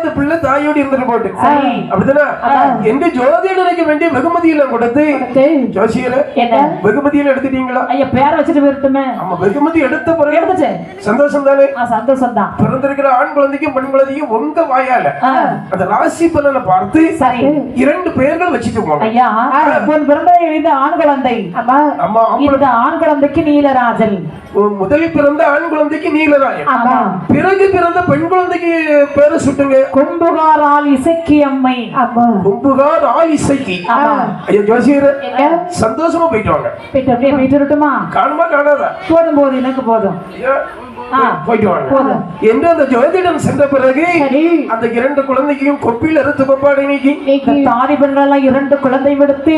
அந்த பிள்ளை தாயோடு இருந்துட்டு போட்டு. சரி. அப்படிதானே எங்க ஜோதிடனுக்கு வேண்டிய வெகுமதியில கொடுத்து ஜோசியர என்ன? வெகுமதியில எடுத்துட்டீங்களா? ஐயா பேர வச்சுட்டு போயிருட்டுமே. நம்ம வெகுமதி எடுத்த பிறகு எடுத்துச்சு. சந்தோஷம் தானே ஆ சந்தோஷம் தான் பிறந்திருக்கிற ஆண் குழந்தைக்கும் பெண் குழந்தைக்கும் உங்க வாயால அந்த ராசி பலனை பார்த்து சரி. இரண்டு பெயர்கள் வச்சுட்டு போங்க. ஐயா இந்த ஆண் குழந்தை. ஆம்பளை- இந்த ஆண் குழந்தைக்கு நீலராஜன். உன் முதல் பிறந்த ஆண் குழந்தைக்கு நீலராயன். ஆமா. பிறகு பிறந்த பெண் குழந்தைக்கு பேரு சுட்டுங்க கும்புகாரால் இசக்கி அம்மை. கும்புகார் ஆள் இசைக்கு. ஆமா. ஐயா ஜோசியர் சந்தோஷமா போயிட்டு வாங்க. அப்படியே போயிட்டு வரட்டுமா? காணுமா காணாதா? போதும் போதும் எனக்கு போதும். போயிட்டு வாங்க. என்று அந்த ஜோதிடம் சென்ற பிறகு அந்த இரண்டு குழந்தைக்கும் கொப்பில் அறுத்து கொப்பாடு நீக்கி. தாதி பெண்கள் இரண்டு குழந்தை விடுத்து.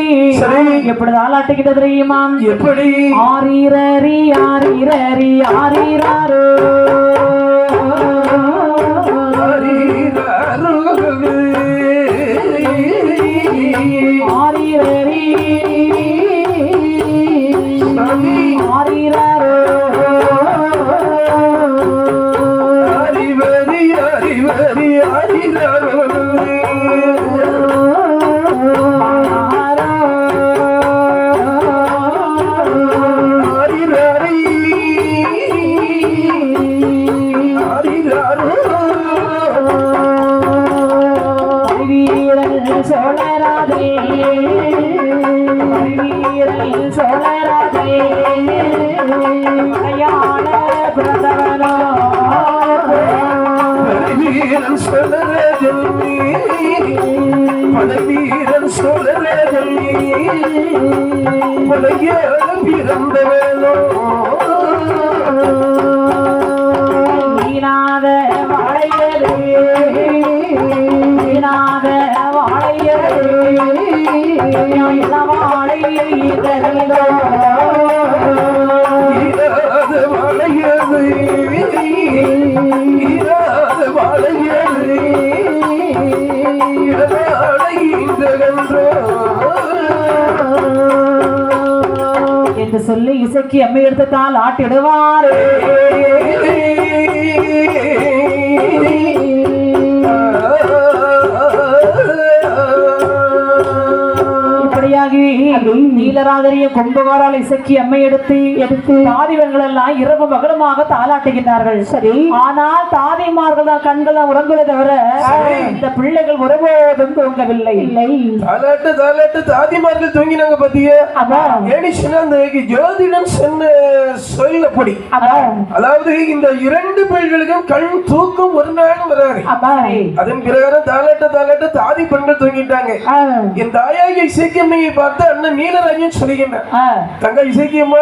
எப்படி தாளாட்டுகிறது தெரியுமா? எப்படி? ஆரீரரி ஆரீராரோ ஆரீரரி. வீரல் சோழராதே மலையாள பிறந்தவனோ வீரன் சொல்லி பழவீரன் சொல்லி வாழையரே வாழையரே என்று சொல்லி இசைக்கு அம்மை எடுத்ததால் ஆட்டிடுவார். இப்படியாகி நீலராதரிய கொம்புகாரால் இசைக்கு எம்மை எடுத்து எடுத்து தாதிவர்கள் எல்லாம் இரவு மகளுமாக தாளாட்டுகின்றார்கள் சரி. ஆனால் தாதிமார்கள் தான் கண்கள் தான் உறங்குவதை தவிர இந்த பிள்ளைகள் ஒருபோதும் தூங்கவில்லை. இல்லை. தாலாட்டு தாலாட்டு தாதிமார்கள் தூங்கினாங்க பாத்திய. அதான் அந்த ஜோதிடம் சொன்ன சொல்லப்படி அதாவது இந்த இரண்டு பெண்களுக்கும் கண் தூக்கம் ஒரு நாளும் வராது. அதான் பிரகாரம் தாலாட்ட தாலாட்ட தாதி பெண்கள் தூங்கிட்டாங்க. என் தாயாகி இசைக்கியம்மையை பார்த்து அண்ணன் நீலராஜன் சொல்லுகின்றேன். தங்க இசைக்கியம்மா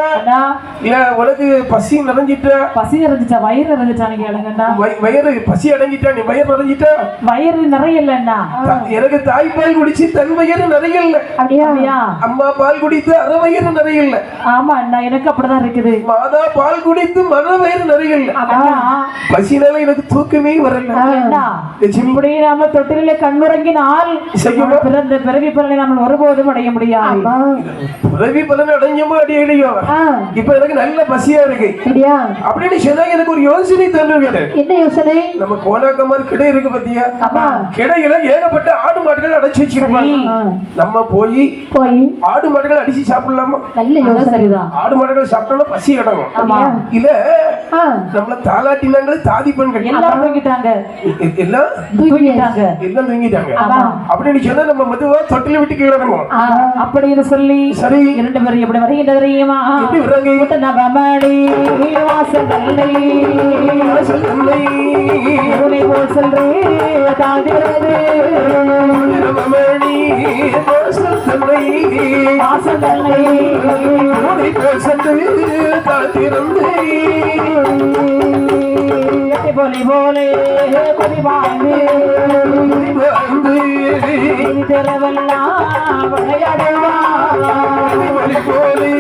உனக்கு பசி நிறைஞ்சிட்டா? பசி நிறைஞ்சிச்சா? வயிறு நிறைஞ்சிச்சானு கேளுங்கண்ணா. வய- வயிறு பசி அடங்கிட்டா நீ வயிறு நிறைஞ்சிட்டா? வயிறு நிறைய இல்லைண்ணா. எனக்கு தாய்ப்பால் குடிச்சு தன் வயிறு நிறைய இல்ல. அப்படியா? அம்மா பால் குடித்து அரை வயிறு நிறைய இல்ல. ஆமா அண்ணா எனக்கு அப்படிதான் இருக்குது. மாதா பால் குடித்து மன வயிறு நிறைய இல்ல. பசினால எனக்கு தூக்கமே வரல. இப்படி நாம தொட்டிலே கண்ணுறங்கினால்? பிறந்த பிறவி பலனை நம்ம ஒருபோதும் அடைய முடியாது. உதவி பலன் அடைஞ்சமோ அடையலையோ இப்ப எனக்கு நல்ல பசியா இருக்கு. அப்படியா? அப்படின்னு சொன்னா எனக்கு ஒரு யோசனை தந்துருக்காரு என்ன யோசனை? நம்ம கோலாக்கமார் கிடை இருக்கு பாத்தியா? கிடையில ஏகப்பட்ட ஆடு மாடுகள் அடைச்சு வச்சிருப்பாங்க. நம்ம போய் போய். ஆடு மாடுகள் அடிச்சு சாப்பிடலாமா? நல்ல யோசனை சரிதான் ஆடு மாடுகள் சாப்பிட்டோம்னா பசி அடங்கும். இல்ல நம்மள தாலாட்டினாங்களே தாதி பெண்கள் எல்லாம் தூங்கிட்டாங்க. எல்லாம் தூங்கிட்டாங்க. அப்படின்னு சொன்னா நம்ம மெதுவா தொட்டில விட்டு கீழே அப்படின்னு சொல்லி சரி. இரண்டு பேரும் எப்படி வருகின்ற தெரியுமா? நபமணி வாசல் தந்தை, உன்னை போல் செல்றே தாழ்கிறது வாசல் வாசல் உன்னை போல் போலி போலே கொதி வாழ்ந்து வாழ்ந்து, தெரவெல்லாம் விளையாடுவா வழி போலே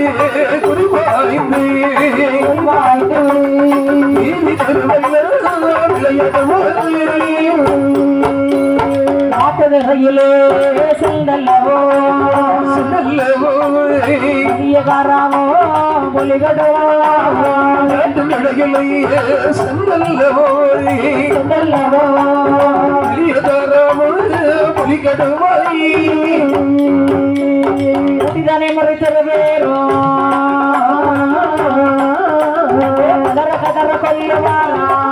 நல்லவோ, பெரியகாராமோ மொழிகடவோ நாட்டு நடைகளை செந்தல்லவோ, பெரிய அதி கடுமாய் தானே மறைத்தது கதற கொல்லுவாரா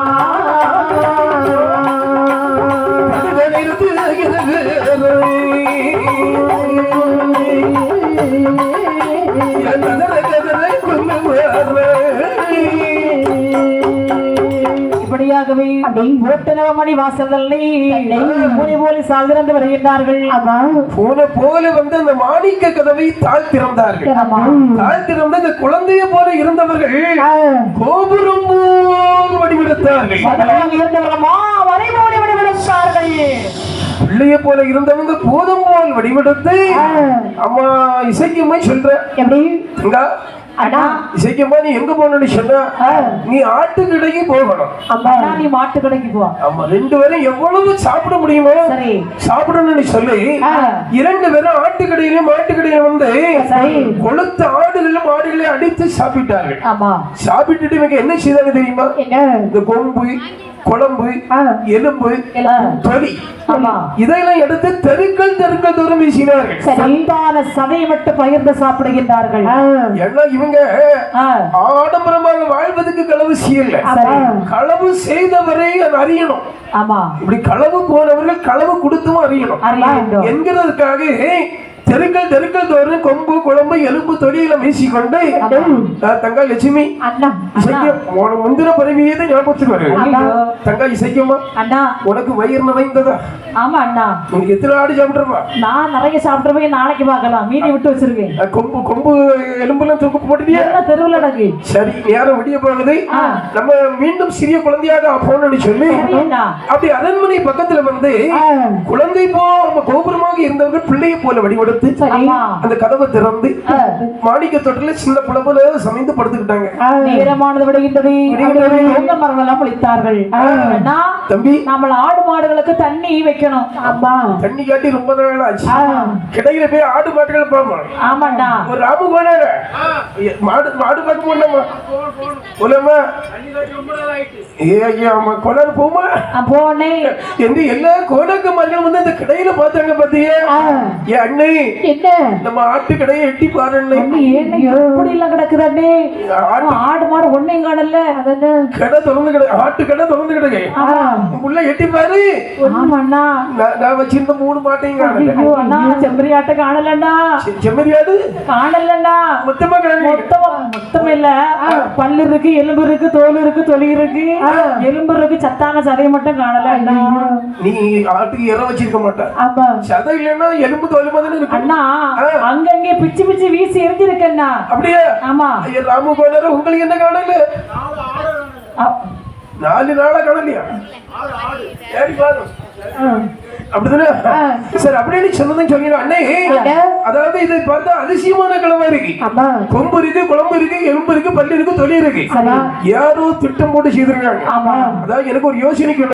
இப்படியாகவே ஓட்டுநவமணி வாசல்களை முனி போலி சால்திறந்து வருகின்றார்கள். போன போல வந்து அந்த மாணிக்க கதவை தாழ் திறந்தார்கள். தாழ் திறந்த அந்த குழந்தைய போல இருந்தவர்கள் கோபுரம் போல் வடிவெடுத்தார்கள். மதுரையாக இருந்தவர்களமா வரைமூடி விடுவிடுத்தார்கள். பிள்ளைய போல இருந்தவங்க போதும் போல் வடிவெடுத்து அம்மா இசைக்குமே சொல்ற. இசைக்குமா நீ எங்க போகணும்னு சொன்னா நீ ஆட்டுக்கிடைக்கு போகணும். அம்மா நீ மாட்டு கடைக்கு போ. ஆமா ரெண்டு பேரும் எவ்வளவு சாப்பிட முடியுமோ சாப்பிடணும்னு சொல்லி. இரண்டு பேரும் ஆட்டுக்கடையிலும் மாட்டுக்கடையிலும் வந்து கொளுத்த ஆடுகளும் மாடுகளை அடித்து சாப்பிட்டார்கள். ஆமா. சாப்பிட்டுட்டு இவங்க என்ன செய்தாங்க தெரியுமா? இந்த கொம்பு குழம்பு. எலும்பு எல்லாம். தொலி. ஆமா. இதையெல்லாம் எடுத்து தெருக்கள் தெருக்கள் தூரம் வீசினார்கள். சந்தான சதையை மட்டும் பகிர்ந்து சாப்பிடுகின்றார்கள். ஏன்னா இவங்க. ஆடம்பரமாக வாழ்வதற்கு களவு செய்யல. களவு செய்தவரை அது அறியணும். ஆமா. இப்படி களவு போனவர்கள் களவு கொடுத்தும் அறியணும். என்கிறதுக்காக தெருக்கள் தெருக்கள் தோறும் கொம்பு குழம்பு எலும்பு தொழில வீசிக்கொண்டு தங்கா லட்சுமி முந்திர பரவியதை ஞாபகத்துக்கு. தங்கா இசைக்குமா? அண்ணா. உனக்கு வயிறு நிறைந்ததா? ஆமா அண்ணா. உனக்கு எத்தனை ஆடு சாப்பிட்டுருவா நான் நிறைய சாப்பிட்டுருவேன் நாளைக்கு பார்க்கலாம். மீதி விட்டு வச்சிருக்கேன். கொம்பு கொம்பு எலும்புலாம் தூக்கு போட்டுட்டியா? தெருவில் நடக்கு. சரி நேரம் விடிய போகுது. நம்ம மீண்டும் சிறிய குழந்தையாக போனோம்னு சொல்லி அப்படி அரண்மனை பக்கத்துல வந்து குழந்தை போ நம்ம கோபுரமாக இருந்தவங்க பிள்ளையை போல வடிவெடுத்து ஆமா. அந்த கதவை திறந்து மாணிக்க தொட்டில சின்ன புலம்புல சமைந்து படுத்துக்கிட்டாங்க. நேரமானது விடுகின்றது. மரம் எல்லாம் அளித்தார்கள் அண்ணா தம்பி. நம்ம ஆடு மாடுகளுக்கு தண்ணி வைக்கணும். ஆமா. தண்ணி காட்டி ரொம்ப நாள் ஆச்சு கிடையில போய் ஆடு மாடுகள் பார்ப்போம் ஆமாண்ணா. ஒரு ராமு கோனார. மாடு மாடு பார்க்க போனோமா போலாமா? ஏ ஐயா ஆமா கோனார் போமா? போனேன் என்று எல்லா கோணக்க மர்கள் வந்து அந்த கடையில பார்த்தாங்க பாத்தியா? ஏ அண்ணே என்ன? நம்ம ஆட்டு கடையை எட்டி பாரு அண்ணே என்ன எப்படி எல்லாம் கிடக்குது அண்ணே. ஆட்டு ஆடு மாடு ஒன்னையும் காணல. அதென்ன? கடை திறந்து கிடக்கு ஆட்டு கடை திறந்து கிடக்கு. உள்ள எட்டி பாரு. ஆமாண்ணா நான் நான் வச்சிருந்த மூணு மாட்டையும் காணல. அண்ணா செம்பரி ஆட்டை காணலண்ணா. காணலண்ணா. மொத்தமா மொத்தமா மொத்தம் இல்ல. பல்லு இருக்கு எலும்பு இருக்கு தோல் இருக்கு தொலி இருக்கு. எலும்பு இருக்கு சத்தான சதையை மட்டும் காணல அண்ணா. நீ ஆட்டுக்கு இற வச்சிருக்க மாட்ட. ஆமா. சதை இல்லைன்னா எலும்பு தோல் மாதிரி இருக்கு அண்ணா அங்கங்கே பிச்சு பிச்சு வீசி எரிஞ்சிருக்கு அண்ணா அப்படியே? ஆமா. ஐயா ராமு கோனார உங்களுக்கு என்ன காணல நாலு நாளா காணலையா சரி பாரு. அப்படிதானே? சரி அப்படின்னு சொன்னதும் சொல்லிடுறேன் அண்ணே. அதாவது இதை பார்த்தா அதிசயமான கிழமை இருக்கு. கொம்பு இருக்கு குழம்பு இருக்கு எலும்பு இருக்கு பல்லு இருக்கு தொலி இருக்கு. யாரோ திட்டம் போட்டு செய்திருக்காங்க. ஆமா. அதாவது எனக்கு ஒரு யோசனைக்கு